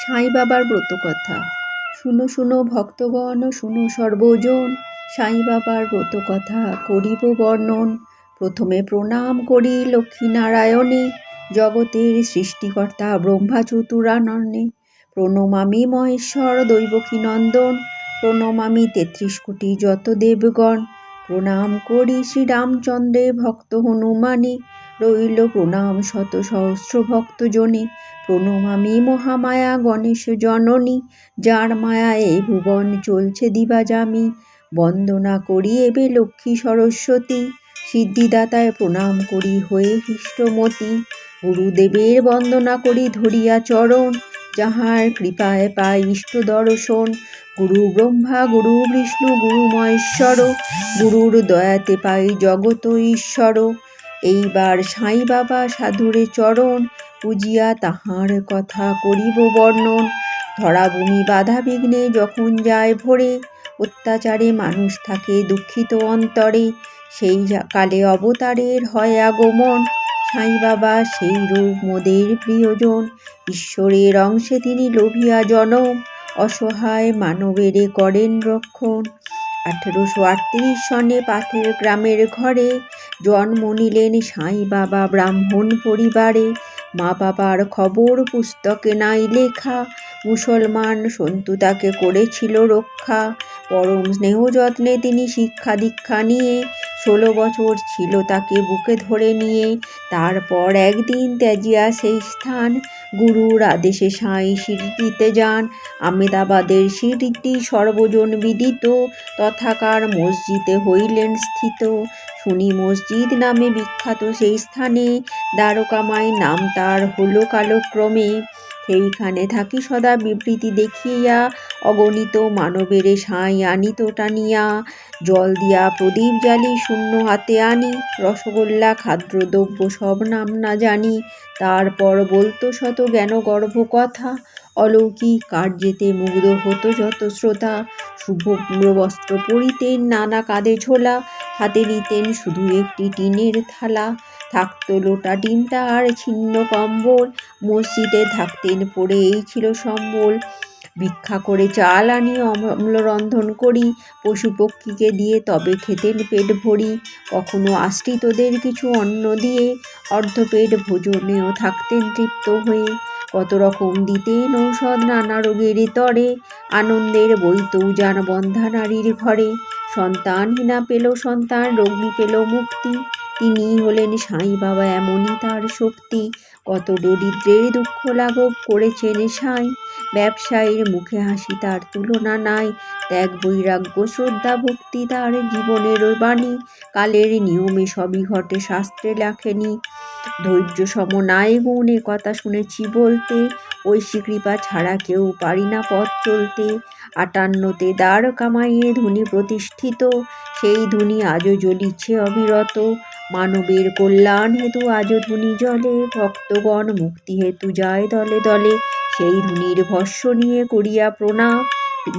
সাই বাবার ব্রত কথা শুনো শুনো ভক্তগণ, শুনো সর্বজন সাঁই বাবার ব্রত কথা করিব বর্ণন। প্রথমে প্রণাম করি লক্ষ্মীনারায়ণে, জগতের সৃষ্টিকর্তা ব্রহ্মা চতুরাননে প্রণমামি মহেশ্বর দৈবকী নন্দন প্রণমামি তেত্রিশ কোটি যত দেবগণ প্রণাম করি শ্রীরামচন্দ্রে ভক্ত হনুমানে রইল প্রণাম শত সহস্র ভক্তজনে প্রণমামি মহামায়া গণেশ জননী, যার মায়া এই ভুবন চলছে দিবাজামি। বন্দনা করি এবে লক্ষ্মী সরস্বতী, সিদ্ধিদাতায় প্রণাম করি হয়ে হৃষ্টমতি। গুরুদেবের বন্দনা করি ধরিয়া চরণ, যাহার কৃপায় পাই ইষ্ট দর্শন। গুরু ব্রহ্মা, গুরু বিষ্ণু, গুরু মহেশ্বর, গুরুর দয়াতে পাই জগত ঈশ্বর। এইবার সাঁই বাবা সাধুরে চরণ, পুজিয়া তাহার কথা করিব বর্ণন। ধরাভূমি বাধা বিঘ্নে যখন যায় ভরে, অত্যাচারে মানুষ থাকে দুঃখিত অন্তরে। সেই কালে অবতারের হয় আগমন, সাই বাবা সেই রূপ মোদের প্রিয়জন। ঈশ্বরের অংশে তিনি লোভিয়া জনম, অসহায় মানবেরে করেন রক্ষণ। আঠেরোশো আটত্রিশ সনে পাথের গ্রামের ঘরে জন্ম নিলেন সাঁই বাবা ব্রাহ্মণ পরিবারে। মা বাবার খবর পুস্তকে নাই লেখা। মুসলমান সন্তু তাকে করেছিল রক্ষা। পরম স্নেহ যত্নে তিনি শিক্ষা দীক্ষা নিয়ে ষোলো বছর ছিল তাকে বুকে ধরে নিয়ে। তারপর একদিন ত্যাজিয়া সেই স্থান গুরুর আদেশে সাঁই সিঁড়িটিতে যান। আমেদাবাদের সিঁড়িটি সর্বজন বিদিত। তথাকার মসজিদে হইলেন স্থিত। শুনি মসজিদ নামে বিখ্যাত সেই স্থানে দ্বারকামাই নাম তার হলো কালক্রমে। সেইখানে থাকি সদা বিবৃতি দেখিয়া অগণিত মানবেরে সাঁই আনিত টানিয়া, জল দিয়া প্রদীপ জ্বালি শূন্য হাতে আনি, রসগোল্লা খাদ্যদ্রব্য সব নাম না জানি, তারপর বলতো শত জ্ঞান গর্ভ কথা, অলৌকিক কার্যেতে মুগ্ধ হতো যত শ্রোতা শুভ্র বস্ত্র পরিতেন নানা কাঁধে ঝোলা হাতে নিতেন শুধু একটি টিনের থালা। থাকত লোটা ডিমটা আর ছিন্ন কম্বল। মসজিদে থাকতেন পড়ে এই ছিল সম্বল। ভিক্ষা করে চাল আনি অম্ল রন্ধন করি পশু পক্ষীকে দিয়ে তবে খেতেন পেট ভরি। কখনো আশ্রিতদের কিছু অন্ন দিয়ে অর্ধ পেট ভোজনেও থাকতেন তৃপ্ত হয়ে। কত রকম দিতেন ঔষধ নানা রোগের তরে। আনন্দের বইতৌ যান বন্ধা নারীর ঘরে। সন্তানহীনা পেল সন্তান, রোগী পেল মুক্তি। তিনি হলেন সাঁই বাবা এমনই তার শক্তি। কত দরিদ্রের দুঃখ লাঘব করেছেন সাঁই। ব্যবসায়ীর মুখে হাসি তার তুলনা নাই। ত্যাগ, বৈরাগ্য, শ্রদ্ধা, ভক্তি তার জীবনের বাণী। কালের নিয়মে সবই ঘটে, শাস্ত্রে লেখেনি। ধৈর্য সম নাই গুণ কথা শুনেছি বলতে, ঐশী কৃপা ছাড়া কেউ পারি না পথ চলতে। আটান্নতে দাঁড় কামাইয়ে ধনী প্রতিষ্ঠিত, সেই ধনী আজও জ্বলিছে অবিরত। মানবের কল্যাণ হেতু আজও ধনী জলে, ভক্তগণ মুক্তি হেতু যায় দলে দলে। সেই ধুনির ভস্য নিয়ে করিয়া প্রণাম,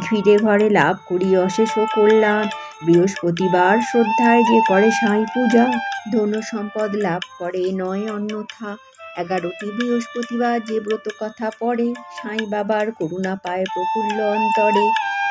ফিরে ঘরে লাভ করি অশেষ কল্যাণ। বৃহস্পতিবার শ্রদ্ধায় যে করে সাঁই পূজা ধন সম্পদ লাভ করে নয়, অন্যথা এগারোটি বৃহস্পতিবার যে ব্রত কথা পড়ে, সাঁই বাবার করুণা পায় প্রফুল্ল অন্তরে।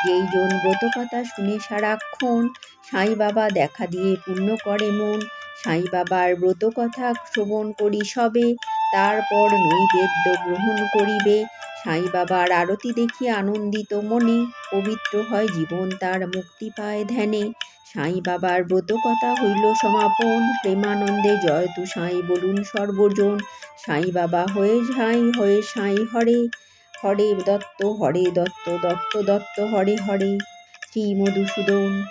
যেই জন ব্রত কথা শুনে সারাক্ষণ সাঁই বাবা দেখা দিয়ে পূর্ণ করে মন, সাঁই বাবার ব্রত কথা শ্রবণ করি সবে। তারপর নৈবেদ্য গ্রহণ করিবে। সাই বাবার আরতি দেখি আনন্দিত মনে পবিত্র হয় জীবন তার মুক্তি পায় ধ্যানে। সাই বাবার ব্রত কথা হইল সমাপন, প্রেমানন্দে জয় তু সাই বলুন সর্বজন। সাই বাবা হয়ে সাই হয়ে সাই, হরে হরে দত্ত হরে দত্ত দত্ত দত্ত, হরে হরে। শ্রী মধুসূদন